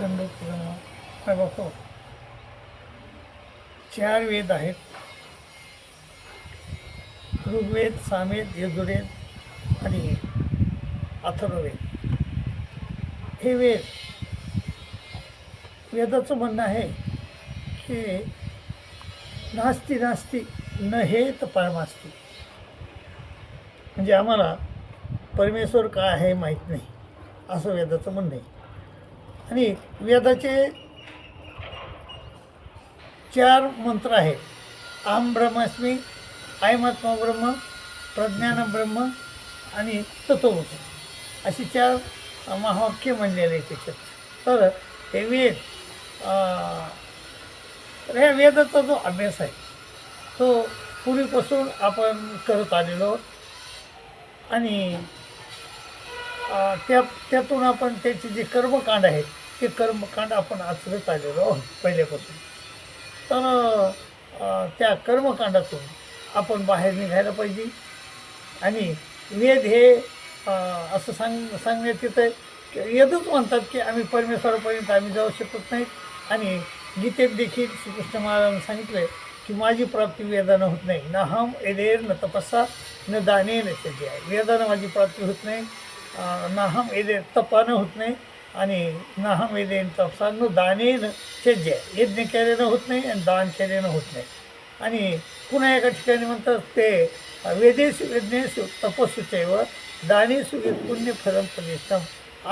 दंडोत बघतो चार वेद आहेत. ऋग्वेद सामेद यजुर्वेद आणि अथर्ववेद. हे वेद वेदाचं म्हणणं आहे की नास्ती नास्ती न हे तर परमास्ती. म्हणजे आम्हाला परमेश्वर काय आहे माहीत नाही असं वेदाचं म्हणणं आहे. आणि वेदाचे चार मंत्र आहेत. आम ब्रह्मास्मी आयमात्मा ब्रह्म प्रज्ञान ब्रह्म आणि तत्वभूत अशी चार महावाक्य म्हणलेले आहेत त्याच्यात. तर हे वेद तर ह्या वेदाचा जो अभ्यास आहे तो पूर्वीपासून आपण करत आलेलो आणि त्या त्यातून आपण त्याचे जे कर्मकांड आहेत ते कर्मकांड आपण आचरत आलेलो आहोत पहिल्यापासून. तर त्या कर्मकांडातून आपण बाहेर निघायला पाहिजे. आणि वेद हे असं सांग सांगण्यात येतं आहे की वेदच म्हणतात की आम्ही परमेश्वरापर्यंत आम्ही जाऊ शकत नाहीत आणि गीतेत देखील श्रीकृष्ण महाराजांनी सांगितलं आहे की माझी प्राप्ती वेदानं होत नाही. ना हम एडेर न तपस्सा न दाने न आहे. वेदानं माझी प्राप्ती होत नाही. नाहम न तपानं होत नाही आणि नाहम हम तपसानं दानेन न दाने यज्ञ केल्यानं होत नाही आणि दान केल्यानं होत नाही. आणि पुन्हा एका ठिकाणी म्हणतात ते वेदेषु यज्ञेषु तपस्सु दानेसु दानेषु पुण्य फलं प्रतिष्ठम।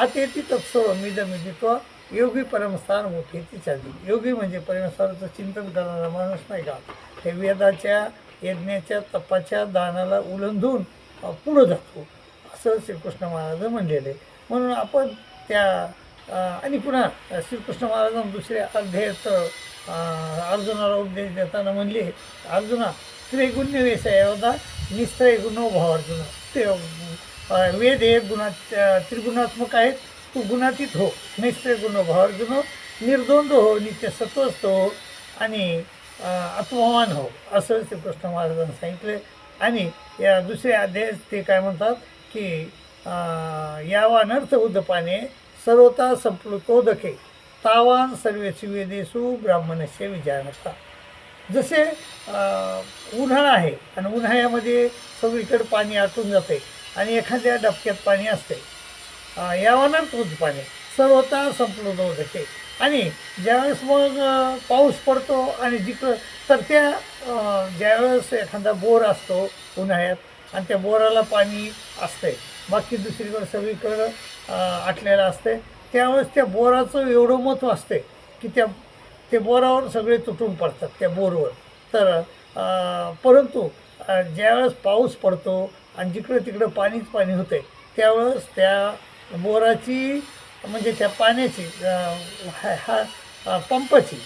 आतेती तत्सवमिदमिदित्वा योगी परमस्थान मोठेती चालली योगी म्हणजे परमेश्वराचं चिंतन करणारा माणूस नाही का? हे वेदाच्या यज्ञाच्या तपाच्या दानाला उलंघून पुढं जातो. असं श्रीकृष्ण महाराज म्हणलेले. म्हणून आपण त्या आणि पुन्हा श्रीकृष्ण महाराजांना दुसऱ्या अध्यायात अर्जुनाला उपदेश देताना म्हणले अर्जुना त्रिगुण्य वेसायोदा निस्त्रैगुणो हो भाव अर्जुन. ते वेद हे गुणात त्रिगुणात्मक आहेत. तू गुणातीत हो. निस्त्रैगुण हो भाव अर्जुन. निर्द्वंद हो. नित्य सत्वस्थ हो. आणि आत्मवान हो. असं श्रीकृष्ण महाराजांनी सांगितलं. आणि या दुसऱ्या अध्यायात ते काय म्हणतात? की यावानर्थ उदपाने सर्वता संप्लुतोदके तावान सर्वेषु ब्राह्मणाचे ब्राह्मणस्य नसता जसे उन्हाळा आहे आणि उन्हाळ्यामध्ये सगळीकडे पाणी आटून जाते आणि एखाद्या डबक्यात पाणी असते. अ, उदपाने पाणी सर्वता संपलं होते आणि ज्यावेळेस मग पाऊस पडतो आणि जिकडं तर त्या ज्यावेळेस एखादा बोर असतो उन्हाळ्यात आणि त्या बोराला पाणी असते बाकी दुसरीकडं सगळीकडं आटलेलं असते त्यावेळेस त्या बोराचं एवढं महत्त्व असते की त्या ते बोरावर सगळे तुटून पडतात त्या बोरवर. तर परंतु ज्यावेळेस पाऊस पडतो आणि जिकडं तिकडं पाणीच पाणी होते त्यावेळेस त्या बोराची म्हणजे त्या पाण्याची हा पंपाची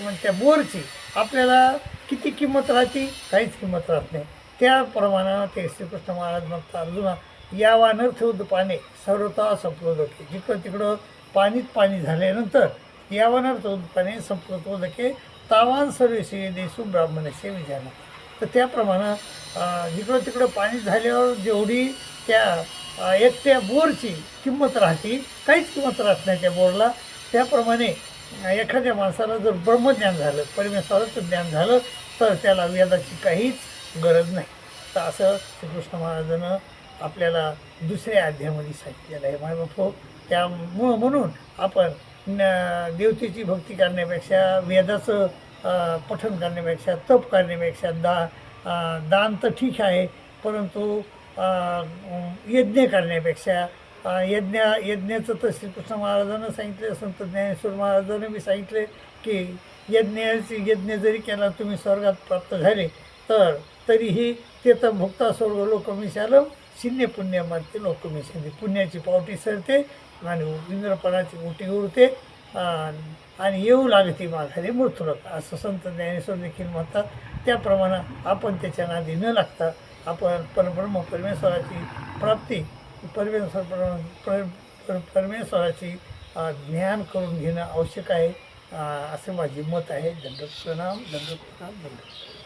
म्हणजे त्या बोरची आपल्याला किती किंमत राहते? काहीच किंमत राहत नाही. त्याप्रमाणानं ते श्रीकृष्ण महाराज म्हणतात अर्जुना या अनर्थ पाने सर्वता संप्रोदके जिकडं तिकडं पाणीत पाणी झाल्यानंतर या उद पाने संप्रोदके तावान सर्वेशी देशू ब्राह्मणस्य विजाना तर त्याप्रमाणे जिकडं तिकडं पाणी झाल्यावर जेवढी त्या एकट्या बोरची किंमत राहते काहीच किंमत राहत नाही त्या बोरला. त्याप्रमाणे एखाद्या माणसाला जर ब्रह्मज्ञान झालं परमेश्वराचं ज्ञान झालं तर त्याला वेदाची काहीच गरज नाही. तर असं श्रीकृष्ण महाराजानं आपल्याला दुसऱ्या अध्यायामध्ये सांगितलेलं आहे. माझा तो हो, त्या म्हणून आपण न- देवतेची भक्ती करण्यापेक्षा वेदाचं पठन करण्यापेक्षा तप करण्यापेक्षा दा दान तर ठीक आहे परंतु यज्ञ करण्यापेक्षा यज्ञ यज्ञाचं तर श्रीकृष्ण महाराजांनं सांगितले संत ज्ञानेश्वर महाराजानं बी सांगितले की यज्ञाची यज्ञ जरी केला तुम्ही स्वर्गात प्राप्त झाले तर तरीही ते तर भुक्ता स्वर्ग लोकमिशालम शिन्य पुण्य मारते लोकमिशाली पुण्याची पावटी सरते आणि इंद्रपणाची उटी उरते आणि येऊ लागते माघारी मृत्युलक असं संत ज्ञानेश्वर देखील म्हणतात. त्याप्रमाणे आपण त्याच्या नादी न लागता आपण परब्रह्म परमेश्वराची प्राप्ती परमेश्वर पर परमेश्वराची ज्ञान करून घेणं आवश्यक आहे. असे माझे मत आहे. दंड प्रणाम दंड प्रणाम दंडक